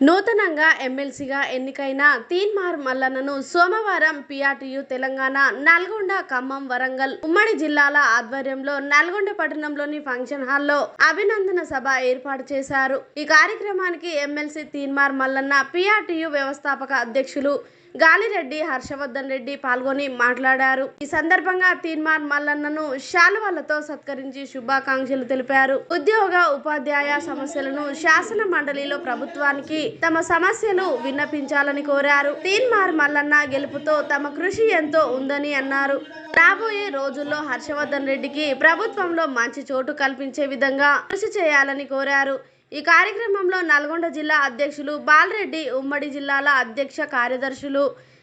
నూతనంగా ఎమ్మెల్సీగా ఎన్నికైన తీన్మార్ మల్లన్నను సోమవారం పిఆర్టీయు తెలంగాణ నల్గొండ ఖమ్మం వరంగల్ ఉమ్మడి జిల్లాల ఆధ్వర్యంలో నల్గొండ పట్టణంలోని ఫంక్షన్ హాల్లో అభినందన సభ ఏర్పాటు చేశారు. ఈ కార్యక్రమానికి ఎమ్మెల్సీ తీన్మార్ మల్లన్న పిఆర్టీయు వ్యవస్థాపక అధ్యక్షులు గాలిరెడ్డి హర్షవర్ధన్ రెడ్డి పాల్గొని మాట్లాడారు. ఈ సందర్భంగా తీన్మార్ మల్లన్నను శాలువాలతో సత్కరించి శుభాకాంక్షలు తెలిపారు. ఉద్యోగ ఉపాధ్యాయ సమస్యలను శాసన మండలిలో ప్రభుత్వానికి తమ సమస్యలు విన్నపించాలని కోరారు. తీన్మార్ మల్లన్న గెలుపుతో తమ కృషి ఎంతో ఉందని అన్నారు. రాబోయే రోజుల్లో హర్షవర్ధన్ రెడ్డికి ప్రభుత్వంలో మంచి చోటు కల్పించే విధంగా కృషి చేయాలని కోరారు. ఈ కార్యక్రమంలో నల్గొండ జిల్లా అధ్యక్షులు బాలరెడ్డి ఉమ్మడి జిల్లాల అధ్యక్ష కార్యదర్శులు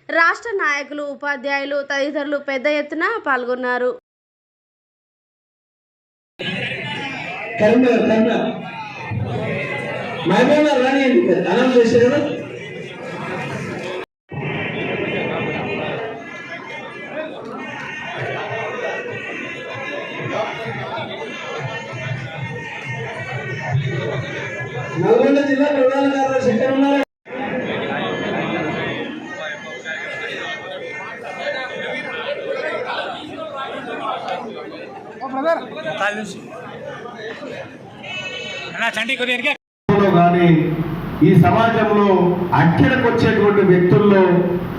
రాష్ట్ర నాయకులు ఉపాధ్యాయులు తదితరులు పెద్ద ఎత్తున పాల్గొన్నారు. కరీంనగర్ కరీంనగర్ మహబూబ్ రాని అనౌన్స్ చేశారు నల్గొండ జిల్లా ప్రధాన కార్యదర్శి ఎక్కడ ఉన్నారు. కానీ ఈ సమాజంలో అక్కడికి వచ్చేటువంటి వ్యక్తుల్లో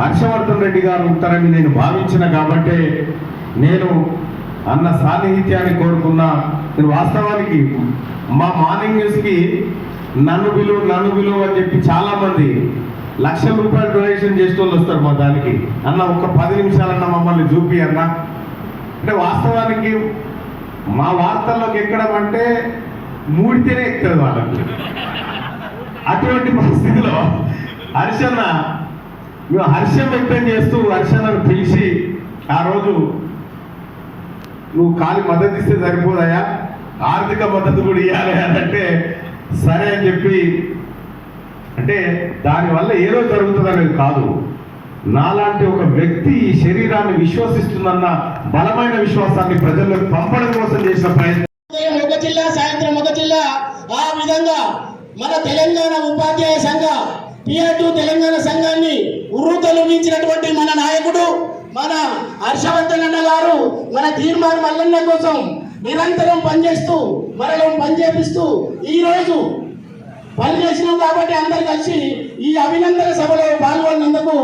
హర్షవర్ధన్ రెడ్డి గారు ఉంటారని నేను భావించిన కాబట్టే నేను అన్న సాన్నిహిత్యాన్ని కోరుకున్నా. నేను వాస్తవానికి మా మార్నింగ్ న్యూస్కి నన్ను విలువ నన్ను విలువ అని చెప్పి చాలామంది లక్షల రూపాయలు డొనేషన్ చేసే వాళ్ళు వస్తారు మా దానికి. అన్న ఒక పది నిమిషాలన్న మమ్మల్ని చూపి అన్న. అంటే వాస్తవానికి మా వార్తల్లోకి ఎక్కడం అంటే మూడితేనే ఎక్కుతుంది వాళ్ళకి. అటువంటి పరిస్థితిలో హర్షన్న మేము హర్షం వ్యక్తం చేస్తూ హర్షన్నను పిలిచి ఆ రోజు నువ్వు కాలి మద్దతు ఇస్తే సరిపోదయా ఆర్థిక మద్దతు కూడా ఇవ్వాలి అని అంటే సరే అని చెప్పి అంటే దానివల్ల ఏదో జరుగుతుందనేది కాదు. నాలాంటి ఒక వ్యక్తి ఈ శరీరాన్ని విశ్వసిస్తుందన్న బలమైన విశ్వాసాన్ని ప్రజల్లోకి పంపడం కోసం చేసిన ప్రయత్నం. ఒక జిల్లా సాయంత్రం ఒక జిల్లా ఆ విధంగా మన తెలంగాణ ఉపాధ్యాయ సంఘ పిఆర్ టూ తెలంగాణ సంఘాన్ని ఉర్రూతలుగించినటువంటి మన నాయకుడు మన హర్షవర్ధన్ అన్న గారు మన తీర్మాన్ మల్లన్న కోసం నిరంతరం పనిచేస్తూ మరలం పనిచేపిస్తూ ఈ రోజు పనిచేసినాం కాబట్టి అందరు కలిసి ఈ అభినందన సభలో పాల్గొన్నందుకు